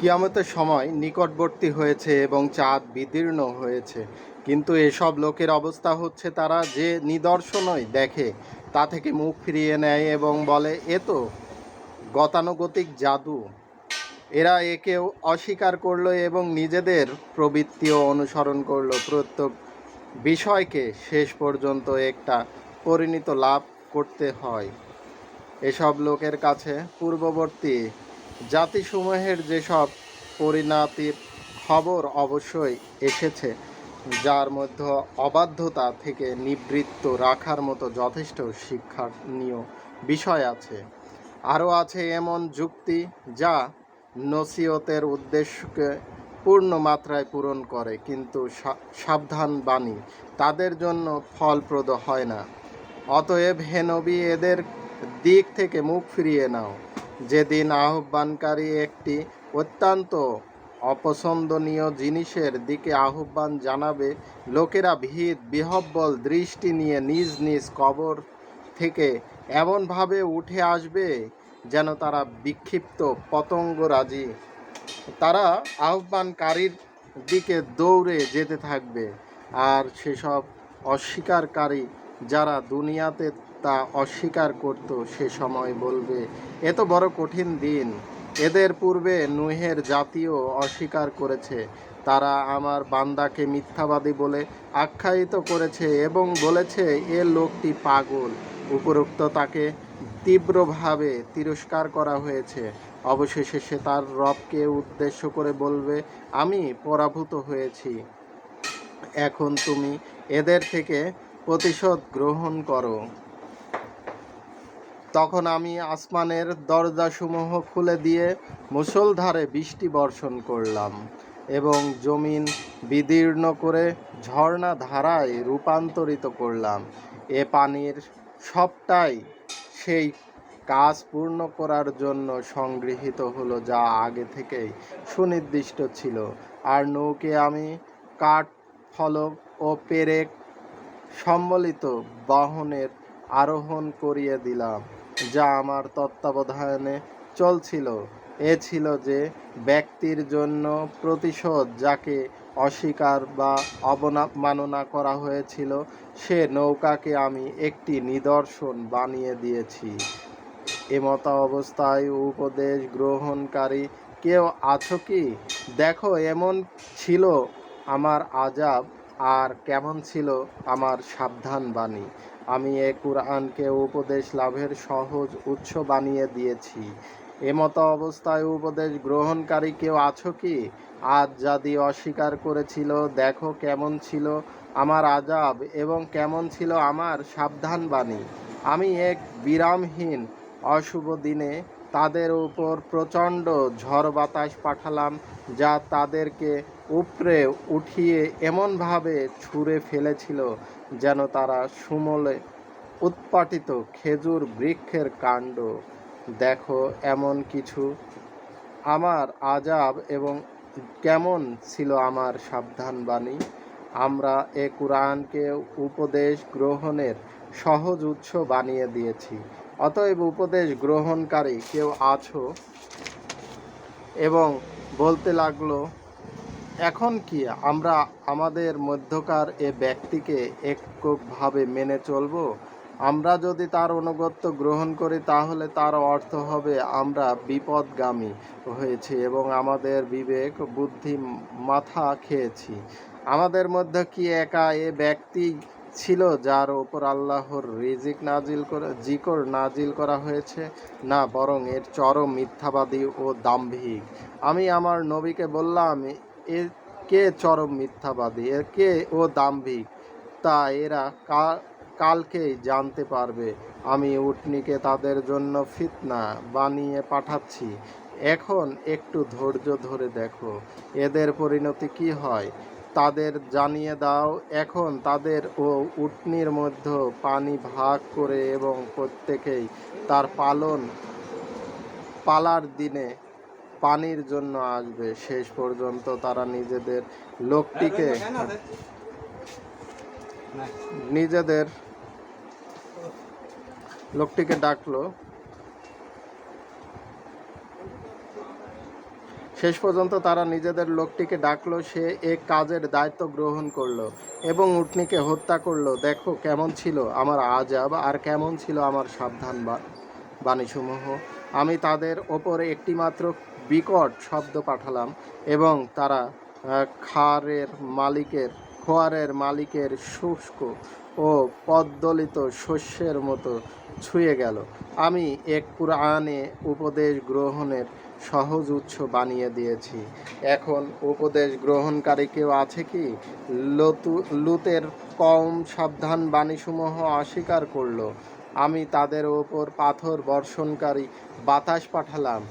কিয়ামতের সময় নিকটবর্তী হয়েছে এবং চাঁদ বিদীর্ণ হয়েছে। কিন্তু এসব লোকের অবস্থা হচ্ছে তারা যে নিদর্শনই দেখে, তা থেকে মুখ ফিরিয়ে নেয় এবং বলে, এ তো গতানুগতিক জাদু। এরা একেও অস্বীকার করল এবং নিজেদের প্রবৃত্তিও অনুসরণ করল। প্রত্যেক বিষয়কে শেষ পর্যন্ত একটা পরিণত লাভ করতে হয়। এসব লোকের কাছে পূর্ববর্তী জাতিসমূহের যেসব পরিণতির খবর অবশ্যই এসেছে, যার মধ্যে অবাধ্যতা থেকে নিবৃত্ত রাখার মতো যথেষ্ট শিক্ষণীয় বিষয় আছে। আরও আছে এমন যুক্তি যা নসিয়তের উদ্দেশ্যকে পূর্ণ মাত্রায় পূরণ করে, কিন্তু সাবধান বাণী তাদের জন্য ফলপ্রদ হয় না। অতএব হেনবি এদের দিক থেকে মুখ ফিরিয়ে নাও। যেদিন আহ্বানকারী একটি অত্যন্ত অপছন্দনীয় জিনিসের দিকে আহ্বান জানাবে, লোকেরা ভীত বিহব্বল দৃষ্টি নিয়ে নিজ নিজ কবর থেকে এমনভাবে উঠে আসবে যেন তারা বিক্ষিপ্ত পতঙ্গরাজি তারা আহ্বানকারীর দিকে দৌড়ে যেতে থাকবে। আর সেসব অস্বীকারী যারা দুনিয়াতে তা অস্বীকার করত, সে সময় বলবে এত বড় কঠিন দিন। এদের পূর্বে নুহের জাতীয় অস্বীকার করেছে। তারা আমার বান্দাকে মিথ্যাবাদী বলে আখ্যায়িত করেছে এবং বলেছে, এ লোকটি পাগল। উপরোক্ত তাকে তীব্রভাবে তিরস্কার করা হয়েছে। অবশেষে সে তার রবকে উদ্দেশ্য করে বলবে, আমি পরাভূত হয়েছি। এখন তুমি এদের থেকে প্রতিশোধ গ্রহণ করো। তখন আমি আসমানের দরজাসমূহ খুলে দিয়ে মুষলধারে বৃষ্টি বর্ষণ করলাম এবং জমিন বিদীর্ণ করে ঝর্ণা ধারায় রূপান্তরিত করলাম। এ পানির সবটাই সেই কাজ পূর্ণ করার জন্য সংগৃহীত হলো যা আগে থেকেই সুনির্দিষ্ট ছিল। আর নৌকে আমি কাঠ, ফলক ও পেরেক সম্বলিত বাহনের আরোহণ করিয়ে দিলাম। যা আমার তত্ত্বাবধানে চলছিল। এ ছিল যে ব্যক্তির জন্য প্রতিশোধ যাকে অস্বীকার বা অবমাননা করা হয়েছিল, সে নৌকাকে আমি একটি নিদর্শন বানিয়ে দিয়েছি। এমত অবস্থায় উপদেশ গ্রহণকারী কেউ আছো কি? দেখো, এমন ছিল আমার আজাব, আর কেমন ছিল আমার সাবধান বাণী। আমি এ কুরআনকে উপদেশ লাভের সহজ উৎস বানিয়ে দিয়েছি। এমত অবস্থায় উপদেশ গ্রহণকারী কেউ আছো কি? আজ যাদি অস্বীকার করেছিল, দেখো কেমন ছিল আমার আজাব এবং কেমন ছিল আমার সাবধান বাণী আমি এক বিরামহীন, অশুভ দিনে তাদের উপর প্রচণ্ড ঝড় বাতাস পাঠালাম যা তাদেরকে উপরে উঠিয়ে এমনভাবে ছুঁড়ে ফেলেছিল যেন তারা সুমলে উৎপাটিত খেজুর বৃক্ষের কাণ্ড। দেখো এমন কিছু। আমার আজাব এবং কেমন ছিল আমার সাবধান বাণী আমরা এ কোরআনকে উপদেশ গ্রহণের সহজ উৎস বানিয়ে দিয়েছি। অতএব উপদেশ গ্রহণকারী কেউ আছো? এবং বলতে লাগল, এখন কি আমরা আমাদের মধ্যকার এ ব্যক্তিকে এককভাবে মেনে চলবো? আমরা যদি তার অনুগত্য গ্রহণ করি, তাহলে তার অর্থ হবে আমরা বিপদগামী হয়েছি এবং আমাদের বিবেক, বুদ্ধি, মাথা খেয়েছি। আমাদের মধ্যে কি একা এ ব্যক্তি ছিল যার ওপর আল্লাহর রিজিক নাজিল করে, জিকর নাজিল করা হয়েছে? না, বরং এর চরম মিথ্যাবাদী ও দাম্ভিক। আমি আমার নবীকে বললাম, এ কে চরম মিথ্যাবাদী? এ কে ও দাম্ভিক? তা এরা কালকেই জানতে পারবে। আমি উটনিকে তাদের জন্য ফিতনা বানিয়ে পাঠাচ্ছি। এখন একটু ধৈর্য ধরে দেখো, এদের পরিণতি কি হয়? তাদের জানিয়ে দাও, এখন তাদের ও উটনির মধ্যে পানি ভাগ করে এবং প্রত্যেকেই তার পালন পালার দিনে পানির জন্য আসবে। শেষ পর্যন্ত তারা নিজেদের লোকটিকে নিজেদের লোকটিকে ডাকলো। শেষ পর্যন্ত তারা নিজেদের লোকটিকে ডাকলো, সে এক কাজের দায়িত্ব গ্রহণ করল এবং উটনিকে হত্যা করল। দেখো কেমন ছিল আমার আজাব আর কেমন ছিল আমার সাবধান বাণীসমূহ। আমি তাদের ওপর একটিমাত্র বিকট শব্দ পাঠালাম এবং তারা খারের মালিকের, খোয়ারের মালিকের শুষ্ক ও পদ্দলিত শস্যের মতো ছুঁয়ে গেল। আমি এক পুরাণে উপদেশ গ্রহণের সহজ উৎস বানিয়ে দিয়েছি। এখন উপদেশ গ্রহণকারী কেউ আছে কি? লতু, লুতের কম সাবধান বাণীসমূহ অস্বীকার করল। আমি তাদের ওপর পাথর বর্ষণকারী বাতাস পাঠালাম।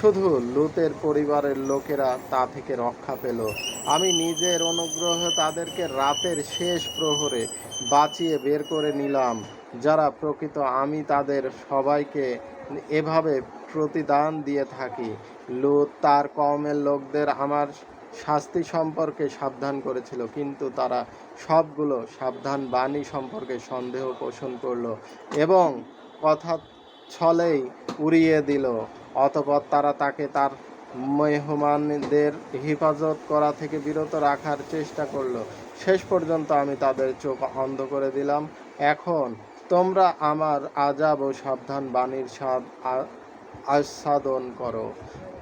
শুধু লুতের পরিবারের লোকেরা তা থেকে রক্ষা পেল। আমি নিজের অনুগ্রহ তাদেরকে রাতের শেষ প্রহরে বাঁচিয়ে বের করে নিলাম। যারা প্রকৃত আমি তাদের সবাইকে এভাবে প্রতিদান দিয়ে থাকি। লুত তার কমের লোকদের আমার শাস্তি সম্পর্কে সাবধান করেছিল, কিন্তু তারা সবগুলো সাবধান বাণী সম্পর্কে সন্দেহ পোষণ করল এবং কথা ছলেই উড়িয়ে দিল। অতপর তারা তাকে তার মেহমানদের হেফাজত করা থেকে বিরত রাখার চেষ্টা করল। শেষ পর্যন্ত আমি তাদের চোখ অন্ধ করে দিলাম। এখন তোমরা আমার আজাব ও সাবধান বাণীর স্বাদ আস্বাদন করো।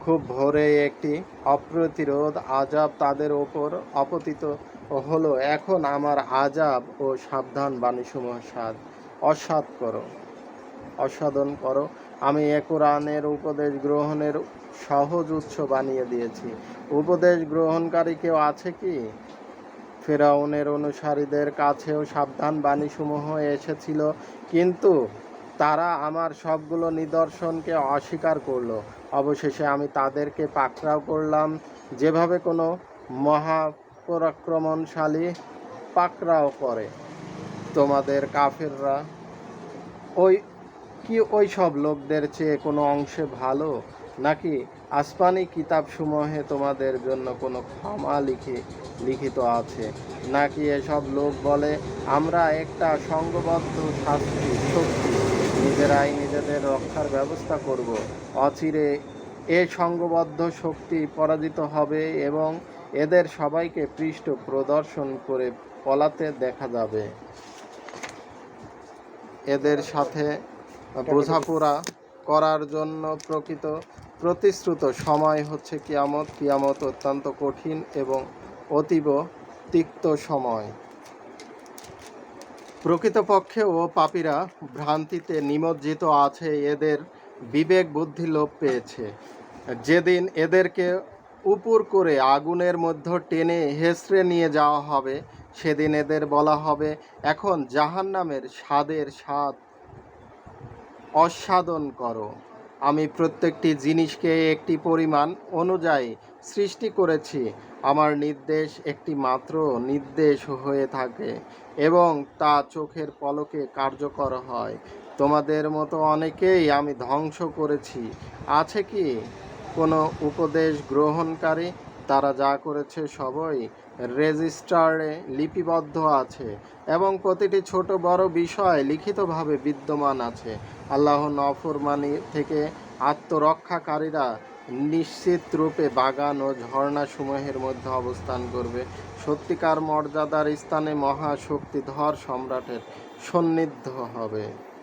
খুব ভোরে একটি অপ্রতিরোধ আজাব তাদের ওপর অপতিত হলো। এখন আমার আজাব ও সাবধান বাণীসমূহ স্বাদ অস্বাদ করো, অসাধন করো। আমি এ কোরআনের উপদেশ গ্রহণের সহজ উৎস বানিয়ে দিয়েছি। উপদেশ গ্রহণকারী কেউ আছে কি? ফেরাউনের অনুসারীদের কাছেও সাবধান বাণীসমূহ এসেছিল, কিন্তু তারা আমার সবগুলো নিদর্শনকে অস্বীকার করল। অবশেষে আমি তাদেরকে পাকড়াও করলাম। যেভাবে কোনো মহাপরাক্রমণশালী পাকড়াও করে, তোমাদের কাফেররা ওই কি ওই সব লোকদের চেয়ে কোনো অংশে ভালো? নাকি আসমানি কিতাবসমূহে তোমাদের জন্য কোনো ক্ষমা লিখে, লিখিত আছে? নাকি এসব লোক বলে, আমরা একটা সংঘবদ্ধ শাস্তি নিজেরাই নিজেদের রক্ষার ব্যবস্থা করব। অচিরে এ সংঘবদ্ধ শক্তি পরাজিত হবে এবং এদের সবাইকে পৃষ্ঠ প্রদর্শন করে পলাতে দেখা যাবে। এদের সাথে বোঝাপড়া করার জন্য প্রকৃত প্রতিশ্রুত সময় হচ্ছে কিয়ামত। কিয়ামত অত্যন্ত কঠিন এবং অতীব তিক্ত সময়। প্রকৃতপক্ষেও পাপীরা ভ্রান্তিতে নিমজ্জিত আছে, এদের বিবেক বুদ্ধি লোপ পেয়েছে। যেদিন এদেরকে উপর করে আগুনের মধ্যে টেনে হেসড়ে নিয়ে যাওয়া হবে, সেদিন এদের বলা হবে, এখন জাহান্নামের স্বাদের স্বাদ অস্বাদন করো। আমি প্রত্যেকটি জিনিসকে একটি পরিমাণ অনুযায়ী সৃষ্টি করেছি। আমার নির্দেশ একটি মাত্র নির্দেশ হয়ে থাকে এবং তা চোখের পলকে কার্যকর হয়। তোমাদের মতো অনেকেই আমি ধ্বংস করেছি। আছে কি কোনো উপদেশ গ্রহণকারী? তারা যা করেছে সবই রেজিস্টারে লিপিবদ্ধ আছে এবং প্রতিটি ছোট বড় বিষয় লিখিতভাবে বিদ্যমান আছে। আল্লাহ নফরমানি থেকে আত্মরক্ষাকারীরা নিশ্চিত রূপে বাগান ও ঝর্ণাসমূহের মধ্যে অবস্থান করবে। সত্যিকার মর্যাদার স্থানে মহাশক্তিধর সম্রাটের সন্নিধ্য হবে।